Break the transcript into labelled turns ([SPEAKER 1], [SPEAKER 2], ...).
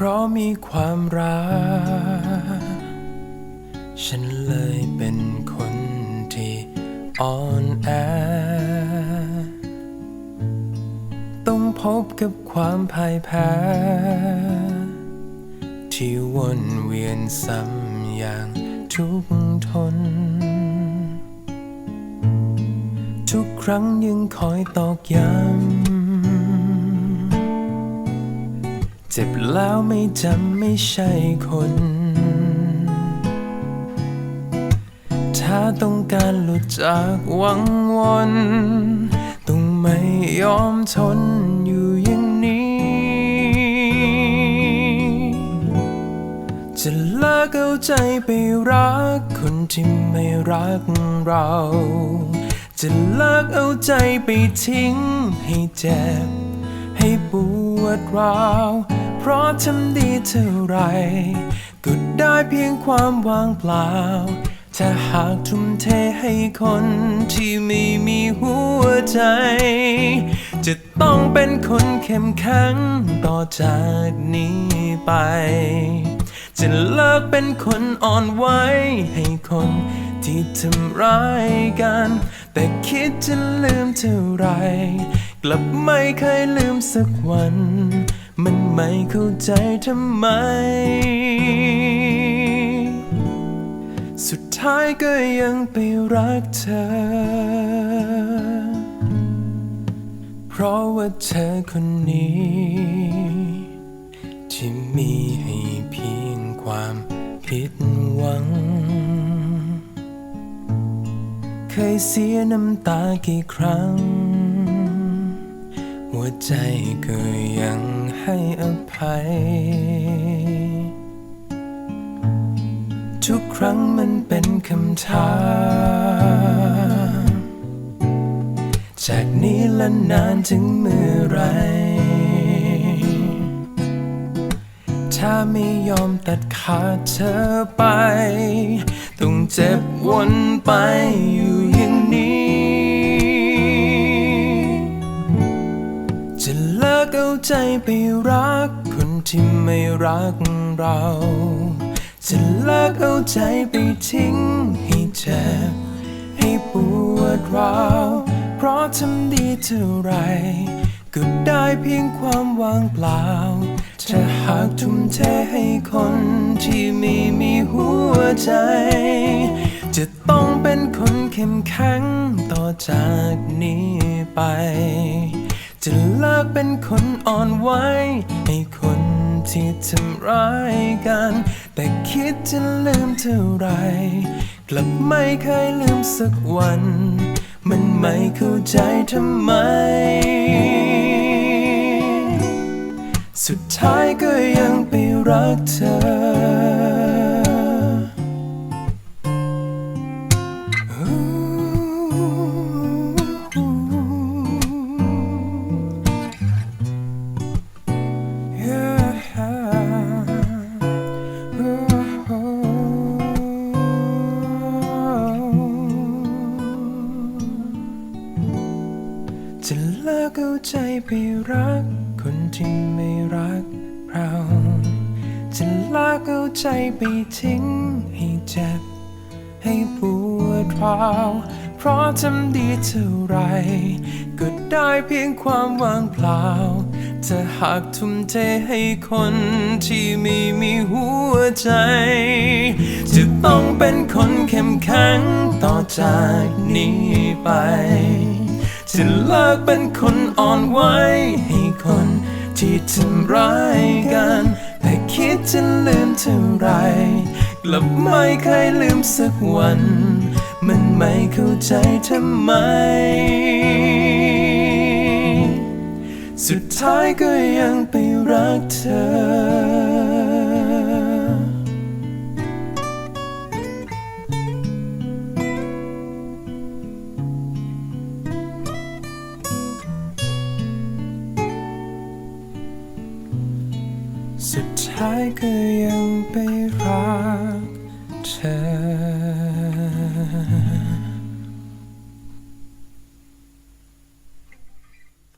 [SPEAKER 1] พราะมีความรัก ฉันเลยเป็นคนที่อ่อนแอ ต้องพบกับความพ่ายแพ้ ที่วนเวียนซ้ำอย่างทุกทน ทุกครั้งยังคอยตอกย้ำ จ็บแล้วไม่จำไม่ใช่คน ถ้าต้องการหลุดจากวังวนต้องไม่ยอมทนอยู่อย่างนี้ จะเลิกเอาใจไปรักคนที่ไม่รักเรา จะเลิกเอาใจไปทิ้งให้เจ็บให้ปวดร้าว เพราะทำดีเท่าไร ก็ได้เพียงความว่างเปล่า ถ้าหากทุ่มเทให้คนที่ไม่มีหัวใจ จะต้องเป็นคนเข้มแข็งต่อจากนี้ไป จะเลิกเป็นคนอ่อนไหวให้คนที่ทำร้ายกัน แต่คิดจะลืมเท่าไร กลับไม่เคยลืมสักวัน มันไม่เข้าใจทำไม สุดท้ายก็ยังไปรักเธอ เพราะว่าเธอคนนี้ ที่มีให้เพียงความผิดหวัง เคยเสียน้ำตากี่ครั้ง หัวใจก็ยัง ให้อภัย ทุกครั้งมันเป็นคำถามจากนี้และนานถึงเมื่อไร ถ้าไม่ยอมตัดขาดเธอไป ต้องเจ็บวนไปอยู่ย่าง ใจไปรักคนที่ไม่รักเรา จะเลิกเอาใจไปทิ้งให้เจ็บให้ปวดร้าวเพราะทำดีเท่าไรก็ได้เพียงความว่างเปล่า ถ้าหากทุ่มเทให้คนที่ไม่มีหัวใจ จะต้องเป็นคนเข้มแข็งต่อจากนี้ไป จะเลิกเป็นคนอ่อนไหวให้คนที่ทำร้ายกัน แต่คิดจะลืมเท่าไรกลับไม่เคยลืมสักวัน มันไม่เข้าใจทำไม สุดท้ายก็ยังไปรักเธอ จะเลิกเอาใจไปรัก คนที่ไม่รักเรา จะลากเอาใจไปทิ้งให้เจ็บ ให้ปวดร้าวเพราะทำดีเท่าไร ก็ได้เพียงความว่างเปล่าจะหากทุ่มเทให้คนที่ไม่มีหัวใจ จะต้องเป็นคนเข้มแข็งต่อจากนี้ไป จะเลิกเป็นคนอ่อนไหวให้คนที่ทำร้ายกัน แต่คิดจะลืมเท่าไรกลับไม่เคยลืมสักวัน มันไม่เข้าใจทำไม สุดท้ายก็ยังไปรักเธอ ท้ายก็ยังไปรักเธอ